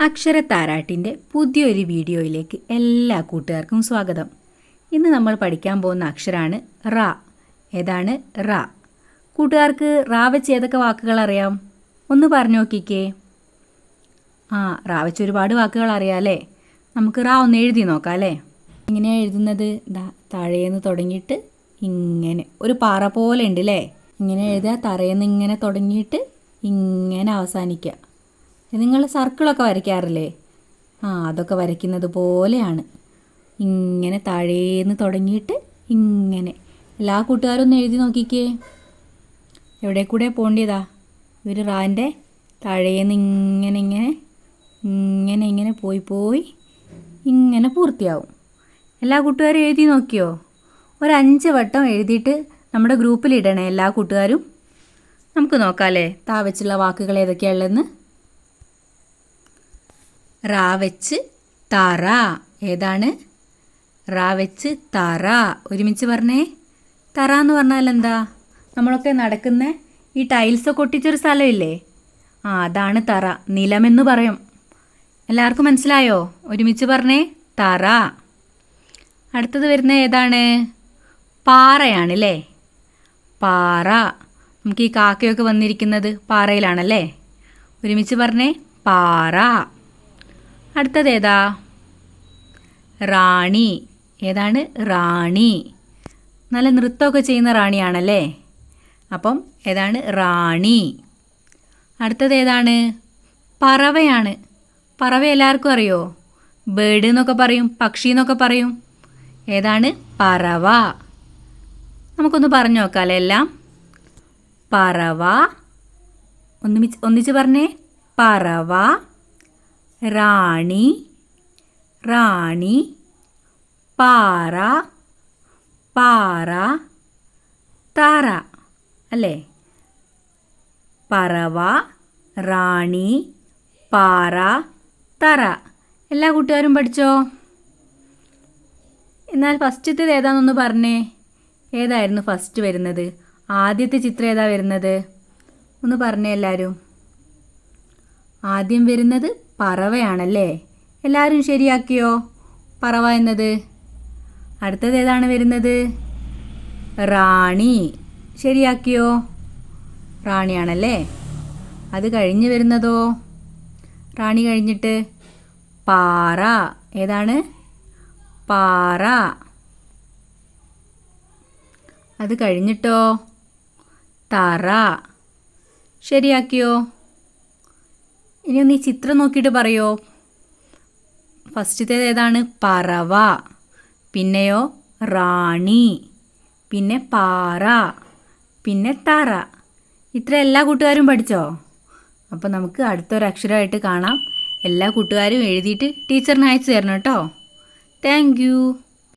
അക്ഷരത്താരാട്ടിന്റെ പുതിയൊരു വീഡിയോയിലേക്ക് എല്ലാ കൂട്ടുകാർക്കും സ്വാഗതം. ഇന്ന് നമ്മൾ പഠിക്കാൻ പോകുന്ന അക്ഷരമാണ് റ. ഏതാണ് റ? കൂട്ടുകാർക്ക് റാ വെച്ച് ഏതൊക്കെ വാക്കുകൾ അറിയാം? ഒന്ന് പറഞ്ഞു നോക്കിക്കേ. ആ റാ വെച്ച് ഒരുപാട് വാക്കുകൾ അറിയാം അല്ലേ? നമുക്ക് റാ ഒന്ന് എഴുതി നോക്കാം അല്ലേ? ഇങ്ങനെയാണ് എഴുതുന്നത് താഴേന്ന് തുടങ്ങിയിട്ട് ഇങ്ങനെ. ഒരു പാറ പോലെ ഉണ്ട് അല്ലേ ഇങ്ങനെ എഴുതുക തറയെന്ന് ഇങ്ങനെ തുടങ്ങിയിട്ട് ഇങ്ങനെ അവസാനിക്കുക. നിങ്ങൾ സർക്കിളൊക്കെ വരയ്ക്കാറില്ലേ? ആ അതൊക്കെ വരയ്ക്കുന്നത് പോലെയാണ്. ഇങ്ങനെ താഴേന്ന് തുടങ്ങിയിട്ട് ഇങ്ങനെ. എല്ലാ കൂട്ടുകാരും ഒന്ന് എഴുതി നോക്കിക്കേ. എവിടെ കൂടെ പോകേണ്ടതാ ഒരു റാന്റെ താഴേന്ന് ഇങ്ങനെ ഇങ്ങനെ ഇങ്ങനെ ഇങ്ങനെ പോയി പോയി ഇങ്ങനെ പൂർത്തിയാവും. എല്ലാ കൂട്ടുകാരും എഴുതി നോക്കിയോ? ഒരു അഞ്ച് വട്ടം എഴുതിയിട്ട് നമ്മുടെ ഗ്രൂപ്പിൽ ഇടണേ എല്ലാ കൂട്ടുകാരും. നമുക്ക് നോക്കാം അല്ലേ താ വെച്ചുള്ള വാക്കുകൾ ഏതൊക്കെയാണുള്ളതെന്ന് റാ വെച്ച് തറ. ഏതാണ്? റാ വെച്ച് തറ. ഒരുമിച്ച് പറഞ്ഞേ. തറ എന്ന് പറഞ്ഞാൽ എന്താ? നമ്മളൊക്കെ നടക്കുന്ന ഈ ടൈൽസൊക്കെ ഒട്ടിച്ചൊരു സ്ഥലമില്ലേ? ആ അതാണ് തറ. നിലമെന്ന് പറയും. എല്ലാവർക്കും മനസ്സിലായോ? ഒരുമിച്ച് പറഞ്ഞേ. തറ. അടുത്തത് വരുന്ന ഏതാണ്? പാറയാണല്ലേ? പാറ. നമുക്ക് ഈ കാക്കയൊക്കെ വന്നിരിക്കുന്നത് പാറയിലാണല്ലേ? ഒരുമിച്ച് പറഞ്ഞേ. പാറ. അടുത്തത് ഏതാ റാണി. ഏതാണ്? റാണി. നല്ല നൃത്തമൊക്കെ ചെയ്യുന്ന റാണിയാണല്ലേ? അപ്പം ഏതാണ്? റാണി. അടുത്തത് ഏതാണ് പറവയാണ്. പറവ എല്ലാവർക്കും അറിയോ? ബേഡ് എന്നൊക്കെ പറയും പക്ഷി എന്നൊക്കെ പറയും. ഏതാണ്? പറവ. നമുക്കൊന്ന് പറഞ്ഞു നോക്കാമല്ലേ എല്ലാം. പറവ. ഒന്നിച്ച് ഒന്നിച്ച് പറഞ്ഞേ. പറവ. റാണി റാണി പാറ പാറ താറ അല്ലേ? പറവ റാണി പാറ തറ. എല്ലാ കൂട്ടുകാരും പഠിച്ചോ? എന്നാൽ ഫസ്റ്റത്തേത് ഏതാണെന്നൊന്ന് പറഞ്ഞേ. ഏതായിരുന്നു ഫസ്റ്റ് വരുന്നത്? ആദ്യത്തെ ചിത്രം ഏതാ വരുന്നത്? ഒന്ന് പറഞ്ഞേ എല്ലാവരും ആദ്യം വരുന്നത് പറവയാണല്ലേ? എല്ലാവരും ശരിയാക്കിയോ? പറവ എന്നത്? അടുത്തത് ഏതാണ് വരുന്നത്? റാണി. ശരിയാക്കിയോ? റാണിയാണല്ലേ? അത് കഴിഞ്ഞ് വരുന്നതോ? റാണി കഴിഞ്ഞിട്ട് പാറ. ഏതാണ്? പാറ. അത് കഴിഞ്ഞിട്ടോ? തറ. ശരിയാക്കിയോ? ഇനി ഒന്ന് ഈ ചിത്രം നോക്കിയിട്ട് പറയോ? ഫസ്റ്റത്തേത് ഏതാണ്? പറവ. പിന്നെയോ റാണി. പിന്നെ പാറ. പിന്നെ തറ. ഇത്ര എല്ലാ കൂട്ടുകാരും പഠിച്ചോ? അപ്പോൾ നമുക്ക് അടുത്തൊരക്ഷരമായിട്ട് കാണാം. എല്ലാ കൂട്ടുകാരും എഴുതിയിട്ട് ടീച്ചറിന് അയച്ചു തരണം കേട്ടോ. താങ്ക്